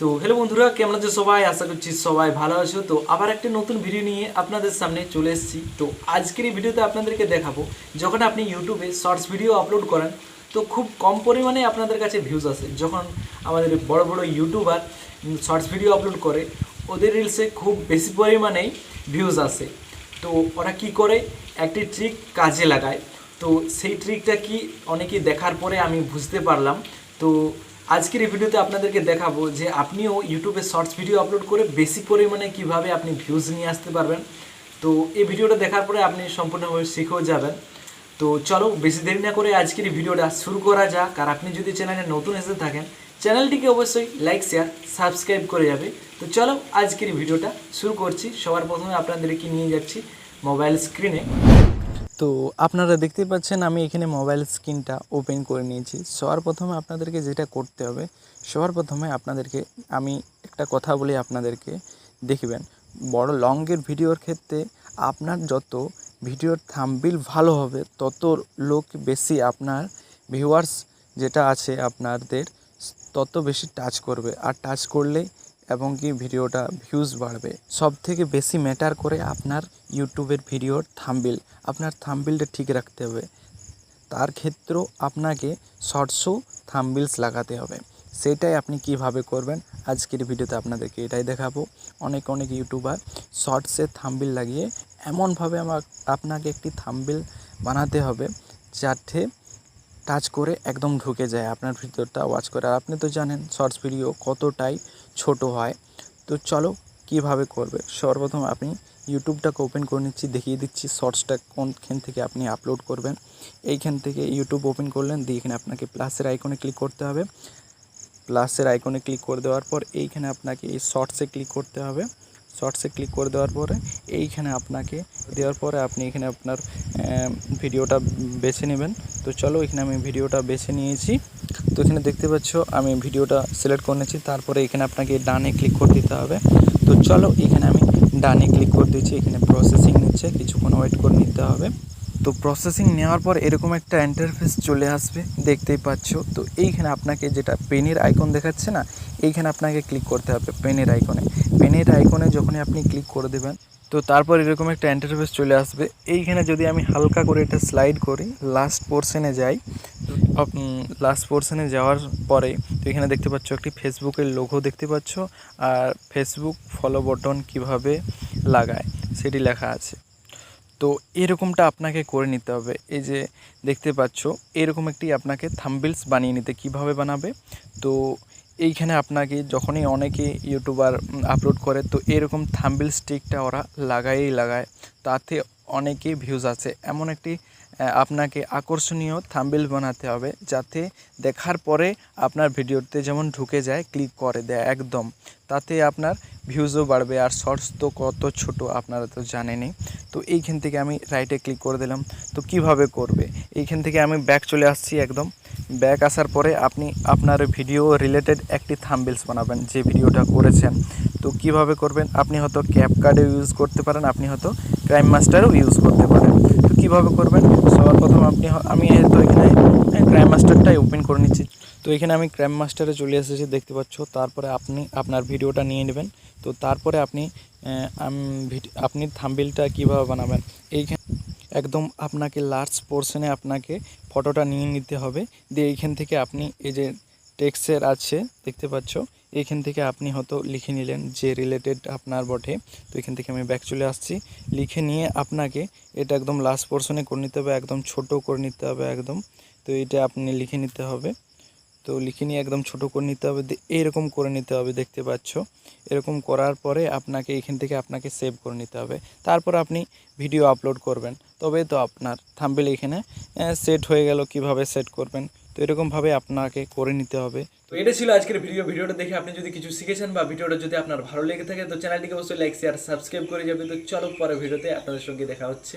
তো হ্যালো বন্ধুরা, কেমন আছো সবাই? আশা করছি সবাই ভালো আছো। তো আবার একটা নতুন ভিডিও নিয়ে আপনাদের সামনে চলে এসেছি। তো আজকের এই ভিডিওতে আপনাদেরকে দেখাবো, যখন আপনি ইউটিউবে শর্টস ভিডিও আপলোড করেন, তো খুব কম পরিমাণে আপনাদের কাছে ভিউজ আসে। যখন আমাদের বড় বড় ইউটিউবার শর্টস ভিডিও আপলোড করে, ওদের রিলসে খুব বেশি পরিমাণেই ভিউজ আসে। তো ওরা কি করে? একটি ট্রিক কাজে লাগায়। তো সেই ট্রিকটা কি? অনেকেই দেখার পরে আমি বুঝতে পারলাম। তো আজকের এই ভিডিওতে আপনাদেরকে দেখাবো যে আপনিও ইউটিউবে শর্টস ভিডিও আপলোড করে বেশি পরিমাণে কীভাবে আপনি ভিউজ নিয়ে আসতে পারবেন। তো এই ভিডিওটা দেখার পরে আপনি সম্পূর্ণভাবে শিখেও যাবেন। তো চলো বেশি দেরি না করে আজকের এই ভিডিওটা শুরু করা যাক। আর আপনি যদি চ্যানেলে নতুন এসে থাকেন, চ্যানেলটিকে অবশ্যই লাইক শেয়ার সাবস্ক্রাইব করে যাবে। তো চলো আজকের ভিডিওটা শুরু করছি। সবার প্রথমে আপনাদেরকে নিয়ে যাচ্ছি মোবাইল স্ক্রিনে তো আপনারা দেখতে পাচ্ছেন আমি এখানে মোবাইল স্ক্রিনটা ওপেন করে নিয়েছি। সবার প্রথমে আপনাদেরকে যেটা করতে হবে, সবার প্রথমে আপনাদেরকে আমি একটা কথা বলি আপনাদেরকে, দেখবেন, বড় লংয়ের ভিডিওর ক্ষেত্রে আপনার যত ভিডিওর থাম্বিল ভালো হবে, তত লোক বেশি আপনার ভিউয়ার্স যেটা আছে আপনাদের, তত বেশি টাচ করবে। আর টাচ করলে এবং কি ভিডিওটা ভিউজ বাড়বে। সব থেকে বেশি ম্যাটার করে আপনার ইউটিউবের ভিডিওর থাম্বিল আপনার থাম্বিলটা ঠিক রাখতে হবে। তার ক্ষেত্রেও আপনাকে শর্টসও থাম্বিলস লাগাতে হবে। সেটাই আপনি কীভাবে করবেন আজকের ভিডিওতে আপনাদেরকে এটাই দেখাবো। অনেক অনেক ইউটিউবার শর্টসে থাম্বিল লাগিয়ে এমনভাবে আমার আপনাকে একটি থাম্বিল বানাতে হবে যাতে টাচ করে একদম ঢুকে যায় আপনার ভিতরটা, ওয়াচ করে। আর আপনি তো জানেন, শর্টস ভিডিও কতটাই ছোট হয়। তো চলো, কীভাবে করবে? সর্বপ্রথম আপনি ইউটিউবটাকে ওপেন করে নিচ্ছি, দেখিয়ে দিচ্ছি শর্টসটা কোনখান থেকে আপনি আপলোড করবেন। এইখান থেকে ইউটিউব ওপেন করলেন, দিয়ে এখানে আপনাকে প্লাসের আইকনে ক্লিক করতে হবে। প্লাসের আইকনে ক্লিক করে দেওয়ার পর এইখানে আপনাকে এই শর্টসে ক্লিক করতে হবে। শর্টসে ক্লিক করে দেওয়ার পরে এইখানে আপনাকে দেওয়ার পরে আপনি এখানে আপনার ভিডিওটা বেছে নেবেন। তো চলো এখানে আমি ভিডিওটা বেছে নিয়েছি। তো এখানে দেখতে পাচ্ছ, আমি ভিডিওটা সিলেক্ট করে নিয়েছি। তারপরে এখানে আপনাকে ডানে ক্লিক করে দিতে হবে। তো চলো এখানে আমি ডানে ক্লিক করে দিচ্ছি এখানে প্রসেসিং নিচ্ছে, কিছুক্ষণ ওয়েট করে নিতে হবে। তো প্রসেসিং নেওয়ার পর এরকম একটা ইন্টারফেস চলে আসবে, দেখতেই পাচ্ছ। তো এইখানে আপনাকে যেটা পেনের আইকন দেখাচ্ছে না, এইখানে আপনাকে ক্লিক করতে হবে পেনের আইকনে পেনের আইকনে যখনই আপনি ক্লিক করে দেবেন, তো তারপর এরকম একটা ইন্টারফেস চলে আসবে। এইখানে যদি আমি হালকা করে এটা স্লাইড করি লাস্ট পোর্শনে যাই লাস্ট পোর্শনে যাওয়ার পরে, তো এখানে দেখতে পাচ্ছ একটি ফেসবুকের লোগো দেখতে পাচ্ছ। আর ফেসবুক ফলো বটন কীভাবে লাগায়, সেটি লেখা আছে। তো এরকমটা আপনাকে করে নিতে হবে। এই যে দেখতে পাচ্ছ, এরকম একটি আপনাকে থাম্বিলস বানিয়ে নিতে কীভাবে বানাবে? তো এইখানে আপনাকে যখনই অনেকে ইউটিউবার আপলোড করে, তো এরকম থাম্বিলস স্টিকটা ওরা লাগাই লাগায়। তাতে অনেকে ভিউজ আছে। এমন একটি আপনাকে আকর্ষণীয় থাম্বিল বানাতে হবে যাতে দেখার পরে আপনার ভিডিওতে যেমন ঢুকে যায়, ক্লিক করে দেয় একদম। তাতে আপনার ভিউজও বাড়বে আর শর্টস তো কত ছোট আপনারা তো জানেনই। তো এইখান থেকে আমি রাইটে ক্লিক করে দিলাম। তো কীভাবে করবে? এইখান থেকে আমি ব্যাক চলে আসছি একদম। ব্যাক আসার পরে আপনি আপনার ভিডিও রিলেটেড একটি থাম্বিলস বানাবেন, যে ভিডিওটা করেছেন। তো কীভাবে করবেন? আপনি হয়তো ক্যাপকার্ডও ইউজ করতে পারেন, আপনি হয়তো ক্রাইম মাস্টারও ইউজ করতে পারেন। কীভাবে করবেন? সবার প্রথম আপনি আমি হয়তো এখানে ক্রাইম মাস্টারটাই ওপেন করে নিচ্ছি। তো এখানে আমি ক্রাইম মাস্টারে চলে এসেছি, দেখতে পাচ্ছ। তারপরে আপনি আপনার ভিডিওটা নিয়ে নেবেন। তো তারপরে আপনি আপনি থাম্বিলটা কীভাবে বানাবেন? এইখানে একদম আপনাকে লার্জ পোর্শনে আপনাকে ফটোটা নিয়ে নিতে হবে। দিয়ে এইখান থেকে আপনি এই যে টেক্সের আছে, দেখতে পাচ্ছ। এইখান থেকে আপনি হয়তো লিখে নিলেন যে রিলেটেড আপনার বটে। তো এখান থেকে আমি ব্যাক চলে আসছি। লিখে নিয়ে আপনাকে এটা একদম লাস্ট পোর্শনে করে নিতে হবে, একদম ছোট করে নিতে হবে একদম। তো এটা আপনি লিখে নিতে হবে। তো লিখে নিয়ে একদম ছোট করে নিতে হবে। এরকম করে নিতে হবে, দেখতে পাচ্ছ। এরকম করার পরে আপনাকে এখান থেকে আপনাকে সেভ করে নিতে হবে। তারপর আপনি ভিডিও আপলোড করবেন। তবে তো আপনার থাম্বেল এখানে সেট হয়ে গেল। কীভাবে সেট করবেন? তো এরকমভাবে আপনাকে করে নিতে হবে। তো এটা ছিল আজকের ভিডিও ভিডিওটা দেখে আপনি যদি কিছু শিখেছেন বা ভিডিওটা যদি আপনার ভালো লেগে থাকে, তো চ্যানেলটিকে অবশ্যই লাইক শেয়ার সাবস্ক্রাইব করে যাবে। তো চলো পরে ভিডিওতে আপনাদের সঙ্গে দেখা হচ্ছে।